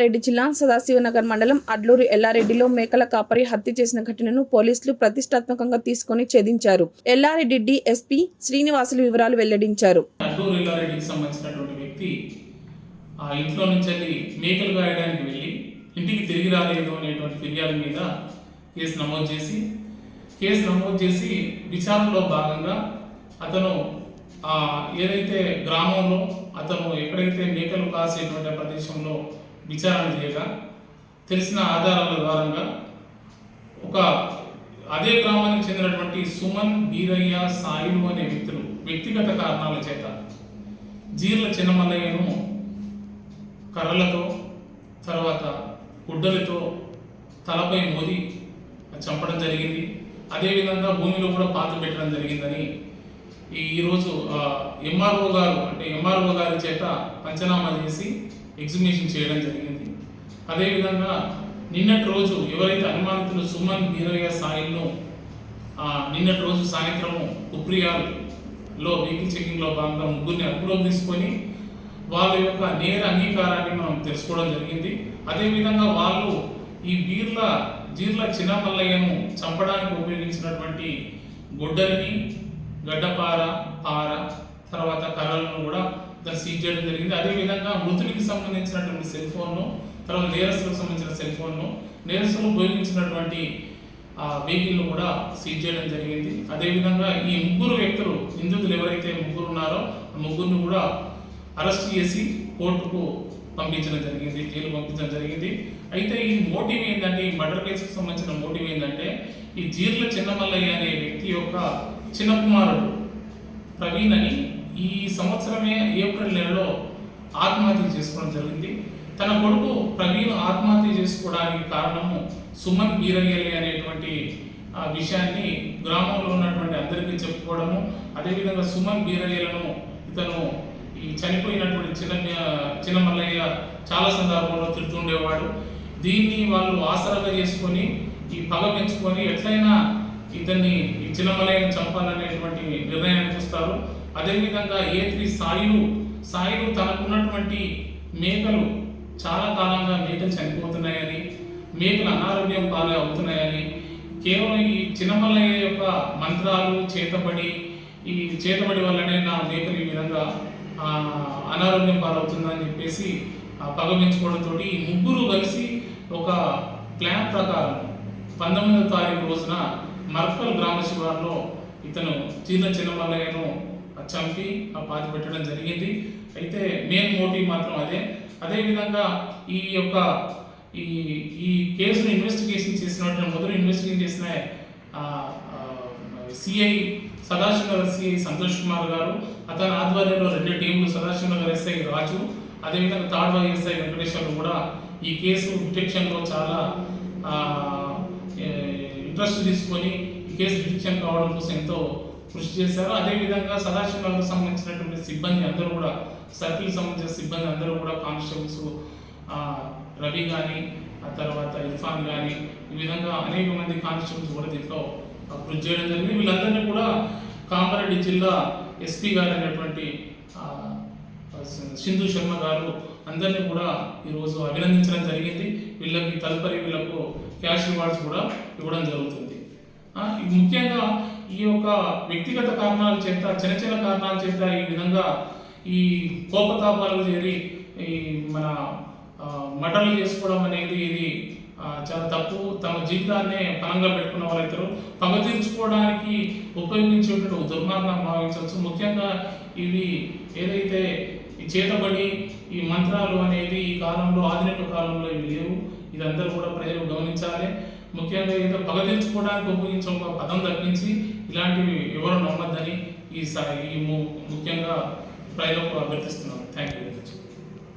రంగారెడ్డి జిల్లా సదాశివనగర్ మండలం అడ్లూరు ఎల్లారెడ్డిలో మేకల కాపరి హత్య చేసిన ఘటనను పోలీసులు ప్రతిష్టాత్మకంగా తీసుకుని ఛేదించారు. ఎల్లారెడ్డి డిఎస్పీ శ్రీనివాసులు వివరాలు వెల్లడించారు. అడ్డూరు ఎల్లారెడ్డికి సంబంధించినటువంటి వ్యక్తి ఆ ఇంట్లో నుంచి మేకలు కాయడానికి వెళ్ళి ఇంటికి తిరిగి రాలేదు అనేటువంటి ఫిర్యాదు మీద కేసు నమోదు చేసి కేసు నమోదు చేసి విచారణలో భాగంగా అతను ఏదైతే గ్రామంలో అతను ఎక్కడైతే మేకలు కాసేటువంటి ప్రదేశంలో విచారణ చేయగా తెలిసిన ఆధారాల ద్వారంగా ఒక అదే గ్రామానికి చెందినటువంటి సుమన్ బీరయ్య సాయిలు అనే వ్యక్తులు వ్యక్తిగత కారణాల చేత జీర్ల చిన్నమల్లయ్యను కర్రలతో తర్వాత గుడ్డలతో తలపై మోది చంపడం జరిగింది. అదేవిధంగా భూమిలో కూడా పాత పెట్టడం జరిగిందని ఈరోజు ఎంఆర్ఓ గారు అంటే ఎంఆర్ఓ గారి చేత పంచనామా చేసి ఎగ్జిబిషన్ చేయడం జరిగింది. అదేవిధంగా నిన్నటి రోజు ఎవరైతే అనుమానితులు సుమన్ బీరయ్య సాయిల్ను నిన్నటి రోజు సాయంత్రము కుప్రియాల్లో వెహికల్ చెకింగ్లో భాగంగా ముగ్గురిని అదుపులోకి తీసుకొని వాళ్ళ యొక్క నేర అంగీకారాన్ని మనం తెలుసుకోవడం జరిగింది. అదేవిధంగా వాళ్ళు ఈ బీర్ల జీర్ల చిన్నమల్లయ్యను చంపడానికి ఉపయోగించినటువంటి గొడ్డలిని గడ్డపార పార తర్వాత కర్రలను కూడా దాన్ని సీజ్ చేయడం జరిగింది. అదేవిధంగా మృతుడికి సంబంధించినటువంటి సెల్ ఫోన్ను తర్వాత నేరస్తులకు సంబంధించిన సెల్ ఫోన్ను నేరస్తులు ఉపయోగించినటువంటి ఆ వెహికల్ను కూడా సీజ్ చేయడం జరిగింది. అదేవిధంగా ఈ ముగ్గురు వ్యక్తులు నిందితులు ఎవరైతే ముగ్గురు ఉన్నారో ఆ ముగ్గురిని కూడా అరెస్ట్ చేసి కోర్టుకు పంపించడం జరిగింది జైలు పంపించడం జరిగింది. అయితే ఈ మోటివ్ ఏంటంటే ఈ మర్డర్ కేసుకు సంబంధించిన మోటివ్ ఏంటంటే ఈ జీర్ల చిన్నమల్లయ్య అనే వ్యక్తి యొక్క చిన్న కుమారుడు ప్రవీణ్ అని ఈ సంవత్సరమే ఏప్రిల్ నెలలో ఆత్మహత్య చేసుకోవడం జరిగింది. తన కొడుకు ప్రవీణ్ ఆత్మహత్య చేసుకోవడానికి కారణము సుమన్ బీరయ్యలి అనేటువంటి ఆ విషయాన్ని గ్రామంలో ఉన్నటువంటి అందరికీ చెప్పుకోవడము. అదేవిధంగా సుమన్ బీరయ్యలను ఇతను ఈ చనిపోయినటువంటి చిన్న చిన్న మల్లయ్య చాలా సందర్భంలో తిడుతుండేవాడు దీన్ని వాళ్ళు ఆసరాగా చేసుకొని ఈ పగ పెంచుకొని ఎట్లయినా ఇతన్ని ఈ చిన్నమలయ్యను చంపాలనేటువంటి నిర్ణయానికి వస్తారు. అదేవిధంగా ఏ త్రీ సాయిలు సాయిలు తనకున్నటువంటి మేకలు చాలా కాలంగా మేకలు చనిపోతున్నాయని మేకలు అనారోగ్యం పాలు అవుతున్నాయని కేవలం ఈ చిన్నమల్లయ్య యొక్క మంత్రాలు చేతబడి ఈ చేతబడి వల్లనే నా మేకలు ఈ విధంగా అనారోగ్యం పాలవుతుందని చెప్పేసి ఆ ఈ ముగ్గురు కలిసి ఒక ప్లాన్ ప్రకారం పంతొమ్మిదవ తారీఖు రోజున మర్కల్ గ్రామ శివార్లో ఇతను చిన్న చిన్నమల్లయ్యను చంపి ఆ పాతి పెట్టడం జరిగింది. అయితే మెయిన్ మోటివ్ మాత్రం అదే. అదేవిధంగా ఈ యొక్క ఈ ఈ కేసును ఇన్వెస్టిగేషన్ చేసినటువంటి మొదలు ఇన్వెస్టిగేషన్ చేసిన సిఐ సదాశివనగర్ సిఐ సంతోష్ కుమార్ గారు అతని ఆధ్వర్యంలో రెండు టీంలు సదాశివనగర్ ఎస్ఐ రాజు అదేవిధంగా తాడ్వా ఎస్ఐ వెంకటేశ్వర్లు కూడా ఈ కేసు డిటెక్షన్లో చాలా ఇంట్రెస్ట్ తీసుకొని ఈ కేసు డిటెక్షన్ కావడం కోసం ఎంతో కృషి చేశారు. అదేవిధంగా సదాశివాలకు సంబంధించినటువంటి సిబ్బంది అందరూ కూడా సర్కిల్ సంబంధించిన సిబ్బంది అందరూ కూడా కానిస్టేబుల్స్ రవి కానీ ఆ తర్వాత ఇర్ఫాన్ కానీ ఈ విధంగా అనేక మంది కానిస్టేబుల్స్ కూడా దీంట్లో కృషి చేయడం జరిగింది. వీళ్ళందరినీ కూడా కామారెడ్డి జిల్లా ఎస్పీ గారు అయినటువంటి సింధు శర్మ గారు అందరినీ కూడా ఈరోజు అభినందించడం జరిగింది. వీళ్ళకి తదుపరి వీళ్ళకు క్యాష్ రివార్డ్స్ కూడా ఇవ్వడం జరుగుతుంది. ఇది ముఖ్యంగా ఈ యొక్క వ్యక్తిగత కారణాల చేత చిన్న చిన్న కారణాల చేత ఈ విధంగా ఈ కోపతాపాలు చేరి ఈ మన మటన్లు చేసుకోవడం అనేది ఇది చాలా తప్పు. తమ జీవితాన్నే పనంగా పెట్టుకున్న వాళ్ళిద్దరు పగ తీర్చుకోవడానికి ఉపయోగించేటువంటి దుర్మార్గం భావించవచ్చు. ముఖ్యంగా ఇవి ఏదైతే ఈ చేతబడి ఈ మంత్రాలు అనేది ఈ కాలంలో ఆధునిక కాలంలో ఇవి లేవు. ఇది అందరూ కూడా ప్రజలు గమనించాలి. ముఖ్యంగా ఏదో పగ తీర్చుకోవడానికి ఉపయోగించే ఒక పదం తప్పించి ఇలాంటివి ఎవరు నమ్మద్దని ఈ ఈ ముఖ్యంగా ప్రజలకు అభ్యర్థిస్తున్నాను. Thank you